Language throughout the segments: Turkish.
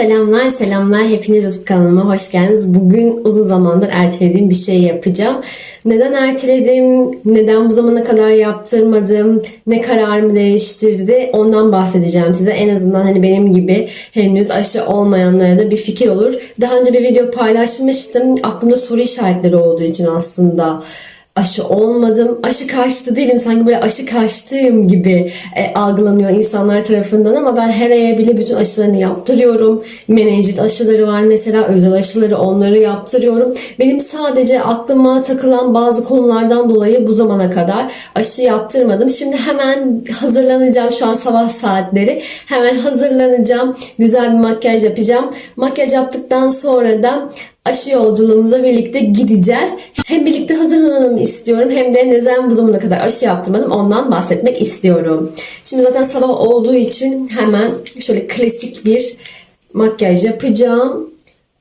Selamlar, selamlar. Hepiniz YouTube kanalıma hoş geldiniz. Bugün uzun zamandır ertelediğim bir şey yapacağım. Neden erteledim? Neden bu zamana kadar yaptırmadım? Ne kararımı değiştirdi? Ondan bahsedeceğim size. En azından hani benim gibi henüz aşı olmayanlara da bir fikir olur. Daha önce bir video paylaşmıştım. Aklımda soru işaretleri olduğu için aslında aşı olmadım. Aşı karşıtı değilim. Sanki böyle aşı karşıtıyım gibi e, algılanıyor insanlar tarafından ama ben her aya bile bütün aşılarını yaptırıyorum. Menenjit aşıları var mesela özel aşıları onları yaptırıyorum. Benim sadece aklıma takılan bazı konulardan dolayı bu zamana kadar aşı yaptırmadım. Şimdi hemen hazırlanacağım şu an sabah saatleri. Hemen hazırlanacağım. Güzel bir makyaj yapacağım. Makyaj yaptıktan sonra da aşı yolculuğumuza birlikte gideceğiz. Hem birlikte hazırlanalım istiyorum hem de neden bu zamana kadar aşı yaptırmadım ondan bahsetmek istiyorum. Şimdi zaten sabah olduğu için hemen şöyle klasik bir makyaj yapacağım.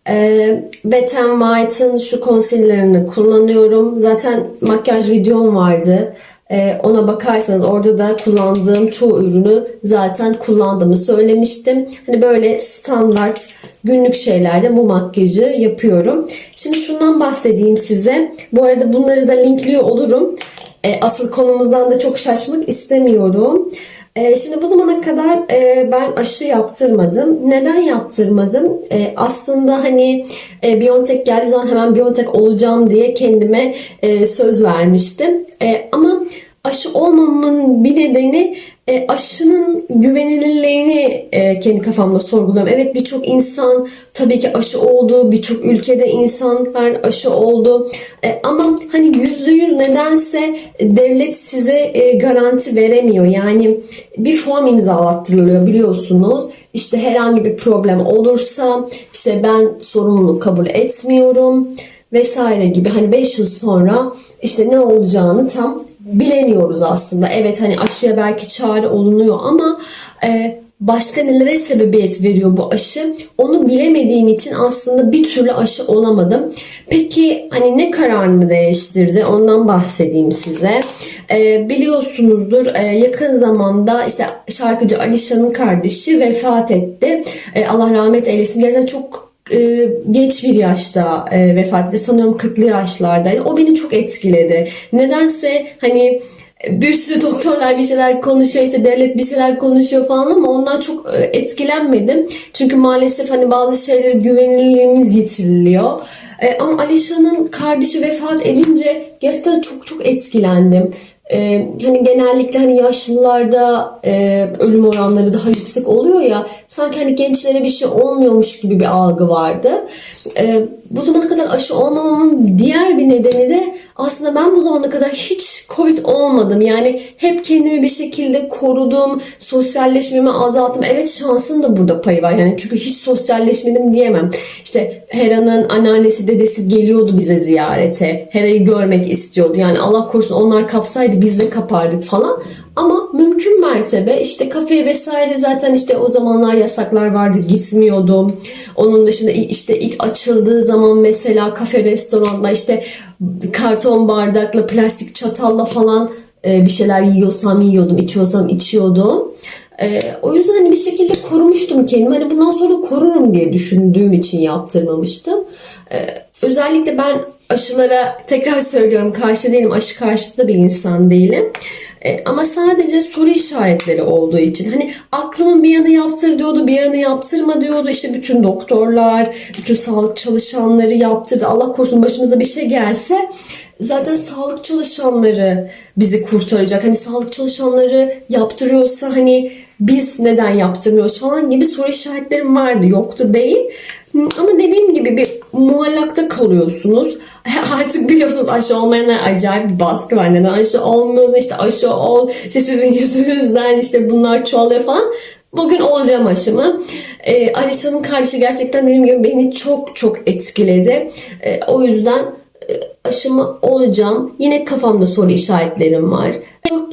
Ee, Wet n White'ın şu concealer'ını kullanıyorum. Zaten makyaj videom vardı. Ee, ona bakarsanız orada da kullandığım çoğu ürünü zaten kullandığımı söylemiştim. Hani böyle standart günlük şeylerde bu makyajı yapıyorum. Şimdi şundan bahsedeyim size. Bu arada bunları da linkliyor olurum. Ee, asıl konumuzdan da çok şaşmak istemiyorum. Ee, Şimdi bu zamana kadar e, ben aşı yaptırmadım. Neden yaptırmadım? E, aslında hani e, Biontech geldiği zaman hemen Biontech olacağım diye kendime e, söz vermiştim. Ama aşı olmamamın bir nedeni e, aşının güvenilirliğini e, kendi kafamda sorguluyorum. Evet birçok insan tabii ki aşı oldu. Birçok ülkede insanlar aşı oldu. E, ama hani yüzde yüz nedense devlet size e, garanti veremiyor. Yani bir form imzalattırılıyor biliyorsunuz. İşte herhangi bir problem olursa işte ben sorumluluk kabul etmiyorum vesaire gibi hani 5 yıl sonra işte ne olacağını tam bilemiyoruz aslında. Evet hani aşıya belki çare olunuyor ama e, başka nelere sebebiyet veriyor bu aşı? Onu bilemediğim için aslında bir türlü aşı olamadım. Peki hani ne kararımı değiştirdi? Ondan bahsedeyim size. E, biliyorsunuzdur e, yakın zamanda işte şarkıcı Alişan'ın kardeşi vefat etti. E, Allah rahmet eylesin. Gerçekten çok e, genç bir yaşta e, vefat etti. Sanıyorum 40'lı yaşlardaydı. O beni çok etkiledi. Nedense hani bir sürü doktorlar bir şeyler konuşuyor işte devlet bir şeyler konuşuyor falan ama ondan çok e, etkilenmedim. Çünkü maalesef hani bazı şeylere güvenilirliğimiz yitiriliyor. E, ama Alişan'ın kardeşi vefat edince gerçekten çok çok etkilendim. Ee, hani genellikle hani yaşlılarda e, ölüm oranları daha yüksek oluyor ya sanki hani gençlere bir şey olmuyormuş gibi bir algı vardı. Ee, bu zamana kadar aşı olmamamın diğer bir nedeni de aslında ben bu zamana kadar hiç Covid olmadım. Yani hep kendimi bir şekilde korudum, sosyalleşmemi azalttım. Evet şansın da burada payı var. Yani çünkü hiç sosyalleşmedim diyemem. İşte Hera'nın anneannesi, dedesi geliyordu bize ziyarete. Hera'yı görmek istiyordu. Yani Allah korusun onlar kapsaydı biz de kapardık falan. Ama mümkün mertebe işte kafe vesaire zaten işte o zamanlar yasaklar vardı gitmiyordum. Onun dışında işte ilk açıldığı zaman mesela kafe restoranda işte karton bardakla plastik çatalla falan e, bir şeyler yiyorsam yiyordum, içiyorsam içiyordum. E, o yüzden hani bir şekilde korumuştum kendimi. Hani bundan sonra korurum diye düşündüğüm için yaptırmamıştım. E, özellikle ben aşılara tekrar söylüyorum karşı değilim. Aşı karşıtı bir insan değilim. E, ama sadece soru işaretleri olduğu için hani aklımın bir yanı yaptır diyordu bir yanı yaptırma diyordu. İşte bütün doktorlar bütün sağlık çalışanları yaptırdı. Allah korusun başımıza bir şey gelse zaten sağlık çalışanları bizi kurtaracak. Hani sağlık çalışanları yaptırıyorsa hani biz neden yaptırmıyoruz falan gibi soru işaretlerim vardı yoktu değil ama dediğim gibi bir muallakta kalıyorsunuz. Artık biliyorsunuz aşı olmayanlar acayip bir baskı var. Neden aşı olmuyorsun? İşte aşı ol. İşte sizin yüzünüzden işte bunlar çoğalıyor falan. Bugün olacağım aşımı. E, Alişan'ın kardeşi gerçekten dediğim gibi beni çok çok etkiledi. E, o yüzden aşımı olacağım. Yine kafamda soru işaretlerim var.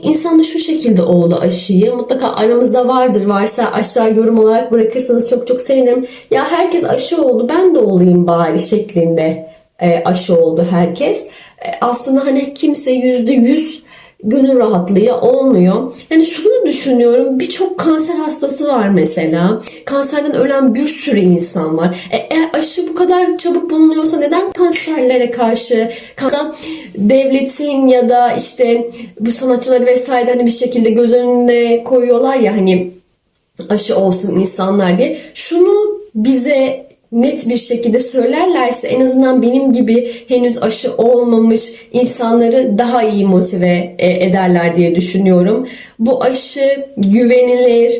İnsan da şu şekilde oldu aşıyı. Mutlaka aramızda vardır. Varsa aşağı yorum olarak bırakırsanız çok çok sevinirim. Ya herkes aşı oldu ben de olayım bari şeklinde e, aşı oldu herkes. E, aslında hani kimse yüzde yüz gönül rahatlığıyla olmuyor. Yani şunu düşünüyorum birçok kanser hastası var mesela. Kanserden ölen bir sürü insan var. E, e, aşı bu kadar çabuk bulunuyorsa neden kanserlere karşı kan- devletin ya da işte bu sanatçıları vesaire hani bir şekilde göz önüne koyuyorlar ya hani aşı olsun insanlar diye. Şunu bize net bir şekilde söylerlerse en azından benim gibi henüz aşı olmamış insanları daha iyi motive e, ederler diye düşünüyorum. Bu aşı güvenilir,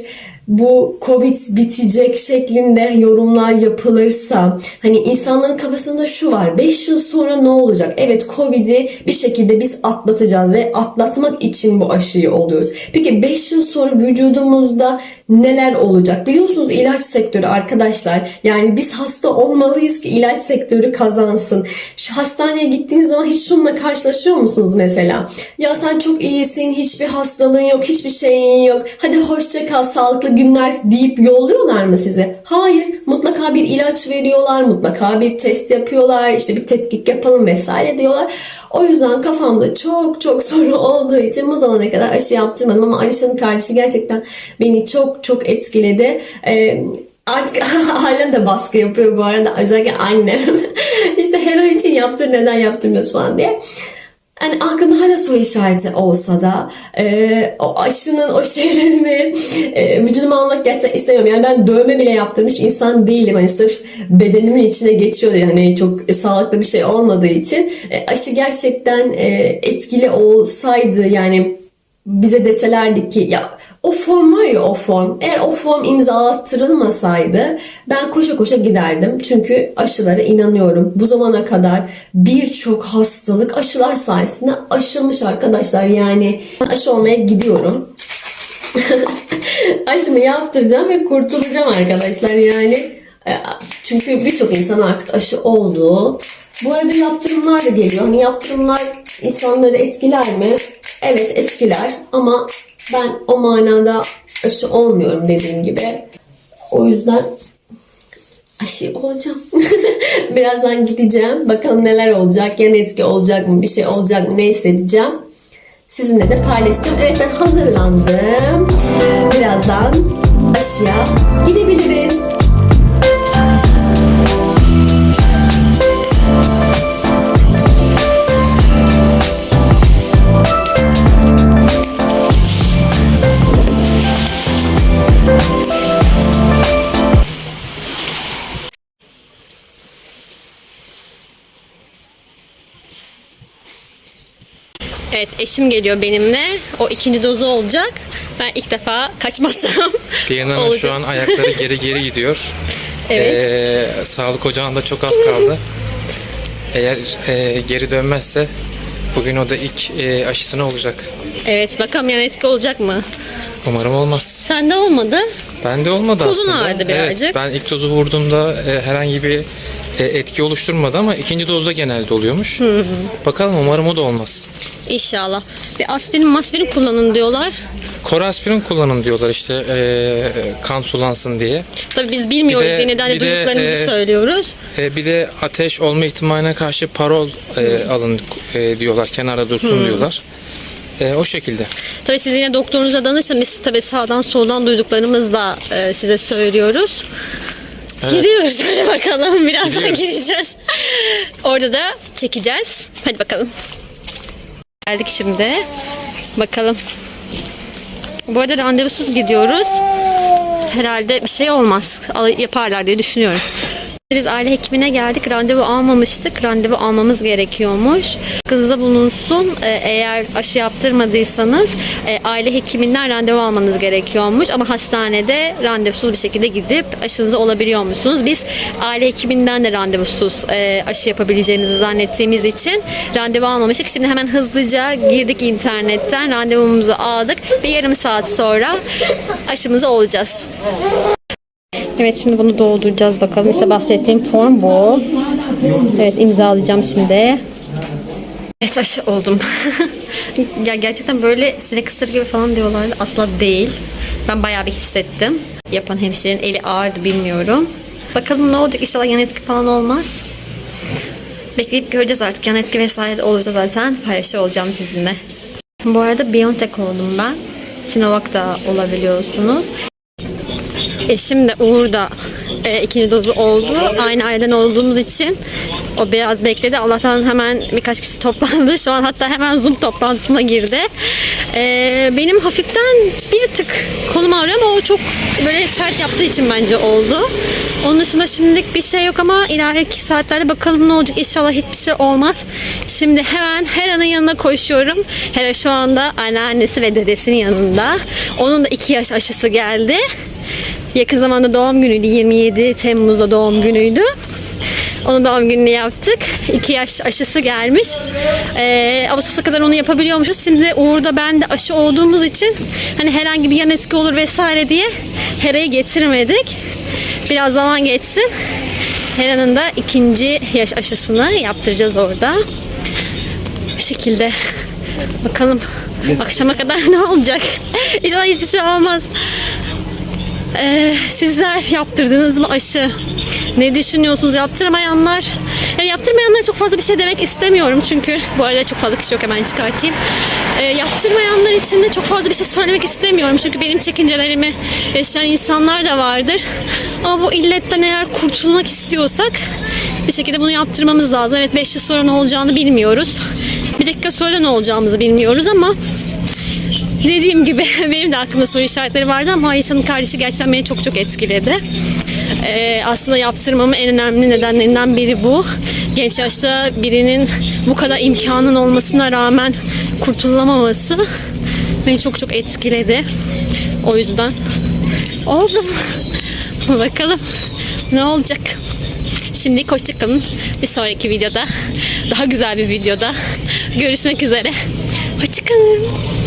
bu Covid bitecek şeklinde yorumlar yapılırsa hani insanların kafasında şu var 5 yıl sonra ne olacak? Evet Covid'i bir şekilde biz atlatacağız ve atlatmak için bu aşıyı oluyoruz. Peki 5 yıl sonra vücudumuzda neler olacak? Biliyorsunuz ilaç sektörü arkadaşlar yani biz hasta olmalıyız ki ilaç sektörü kazansın. Şu hastaneye gittiğiniz zaman hiç şununla karşılaşıyor musunuz mesela? Ya sen çok iyisin, hiçbir hastalığın yok, hiçbir şeyin yok. Hadi hoşça kal, sağlıklı günler deyip yolluyorlar mı size? Hayır, mutlaka bir ilaç veriyorlar, mutlaka bir test yapıyorlar, işte bir tetkik yapalım vesaire diyorlar. O yüzden kafamda çok çok soru olduğu için bu zamana kadar aşı yaptırmadım ama Alişan'ın kardeşi gerçekten beni çok çok etkiledi. Ee, Artık halen de baskı yapıyor bu arada. Özellikle annem. işte Hero için yaptır neden yaptırmıyorsun falan diye. Yani aklımda hala soru işareti olsa da e, o aşının o şeylerini e, vücuduma almak gerçekten istemiyorum. Yani ben dövme bile yaptırmış insan değilim. Hani sırf bedenimin içine geçiyor yani çok sağlıklı bir şey olmadığı için. E, aşı gerçekten e, etkili olsaydı yani bize deselerdi ki ya o form var ya o form eğer o form imzalattırılmasaydı ben koşa koşa giderdim. Çünkü aşılara inanıyorum. Bu zamana kadar birçok hastalık aşılar sayesinde aşılmış arkadaşlar. Yani aşı olmaya gidiyorum. Aşımı yaptıracağım ve kurtulacağım arkadaşlar yani. E, Çünkü birçok insan artık aşı oldu. Bu arada yaptırımlar da geliyor. Hani yaptırımlar insanları etkiler mi? Evet etkiler ama ben o manada aşı olmuyorum dediğim gibi. O yüzden aşı olacağım. Birazdan gideceğim. Bakalım neler olacak. Yan etki olacak mı? Bir şey olacak mı? Ne hissedeceğim? Sizinle de paylaşacağım. Evet ben hazırlandım. Birazdan aşıya Evet eşim geliyor benimle. O ikinci dozu olacak. Ben ilk defa kaçmazsam Diyana'nın olacak. şu an ayakları geri geri gidiyor. Evet. Ee, sağlık ocağında çok az kaldı. Eğer e, geri dönmezse bugün o da ilk e, aşısını olacak. Evet bakalım yan etki olacak mı? Umarım olmaz. Sende olmadı. Bende olmadı Kolun aslında. ağrıdı birazcık. Evet, ben ilk dozu vurduğumda e, herhangi bir etki oluşturmadı ama ikinci dozda genelde oluyormuş. Bakalım umarım o da olmaz. İnşallah. Bir aspirin maspirin kullanın diyorlar. Koraspirin kullanın diyorlar işte e, kan sulansın diye. Tabii biz bilmiyoruz. Bir de- Yine de duyduklarımızı e, söylüyoruz. E, bir de ateş olma ihtimaline karşı parol e, alın e, diyorlar. Kenara dursun diyorlar. E, o şekilde. Tabii siz yine doktorunuza danışın. Biz tabii sağdan soldan duyduklarımızla e, size söylüyoruz. Gidiyoruz hadi bakalım. Birazdan Gidiyoruz. gideceğiz. Orada da çekeceğiz. Hadi bakalım. Geldik şimdi. Bakalım. Bu arada randevusuz gidiyoruz. Herhalde bir şey olmaz. Yaparlar diye düşünüyorum. Biz aile hekimine geldik. Randevu almamıştık. Randevu almamız gerekiyormuş. Kızda bulunsun. Ee, Eğer aşı yaptırmadıysanız e, aile hekiminden randevu almanız gerekiyormuş. Ama hastanede randevusuz bir şekilde gidip aşınızı olabiliyormuşsunuz. Biz aile hekiminden de randevusuz e, aşı yapabileceğimizi zannettiğimiz için randevu almamıştık. Şimdi hemen hızlıca girdik internetten. Randevumuzu aldık. Bir yarım saat sonra aşımızı olacağız. Evet şimdi bunu dolduracağız bakalım. İşte bahsettiğim form bu. Evet imzalayacağım şimdi. Evet aşı oldum. ya gerçekten böyle sinek ısır gibi falan diyorlardı. Asla değil. Ben bayağı bir hissettim. Yapan hemşirenin eli ağırdı bilmiyorum. Bakalım ne olacak inşallah yan etki falan olmaz. Bekleyip göreceğiz artık. Yan etki vesaire olursa zaten paylaşıyor olacağım sizinle. Bu arada Biontech oldum ben. Sinovac da olabiliyorsunuz. Eşim de Uğur da e, ikinci dozu oldu. Aynı aileden olduğumuz için o biraz bekledi. Allah'tan hemen birkaç kişi toplandı. Şu an hatta hemen Zoom toplantısına girdi. E, benim hafiften bir tık kolum ağrıyor ama o çok böyle sert yaptığı için bence oldu. Onun dışında şimdilik bir şey yok ama ileriki saatlerde bakalım ne olacak. İnşallah hiçbir şey olmaz. Şimdi hemen Hera'nın yanına koşuyorum. Hera şu anda anneannesi ve dedesinin yanında. Onun da iki yaş aşısı geldi. Yakın zamanda doğum günüydü. 27 Temmuz'da doğum günüydü. Onun doğum gününü yaptık. 2 yaş aşısı gelmiş. Ee, Ağustos'a kadar onu yapabiliyormuşuz. Şimdi Uğur'da ben de aşı olduğumuz için hani herhangi bir yan etki olur vesaire diye Hera'yı getirmedik. Biraz zaman geçsin. Hera'nın da ikinci yaş aşısını yaptıracağız orada. Bu şekilde. Bakalım akşama kadar ne olacak? İnşallah hiçbir şey olmaz. Ee, sizler yaptırdınız mı aşı? Ne düşünüyorsunuz yaptırmayanlar? Yani yaptırmayanlara çok fazla bir şey demek istemiyorum çünkü bu arada çok fazla kişi yok hemen çıkartayım. Ee, yaptırmayanlar için de çok fazla bir şey söylemek istemiyorum çünkü benim çekincelerimi yaşayan insanlar da vardır. Ama bu illetten eğer kurtulmak istiyorsak bir şekilde bunu yaptırmamız lazım. Evet 5 yıl sonra ne olacağını bilmiyoruz. Bir dakika sonra ne olacağımızı bilmiyoruz ama Dediğim gibi benim de aklımda soru işaretleri vardı ama Ayşe'nin kardeşi gerçekten beni çok çok etkiledi. Ee, aslında yaptırmamın en önemli nedenlerinden biri bu. Genç yaşta birinin bu kadar imkanın olmasına rağmen kurtulamaması beni çok çok etkiledi. O yüzden oldum. Bakalım ne olacak. Şimdi hoşçakalın. Bir sonraki videoda daha güzel bir videoda görüşmek üzere. Hoşçakalın.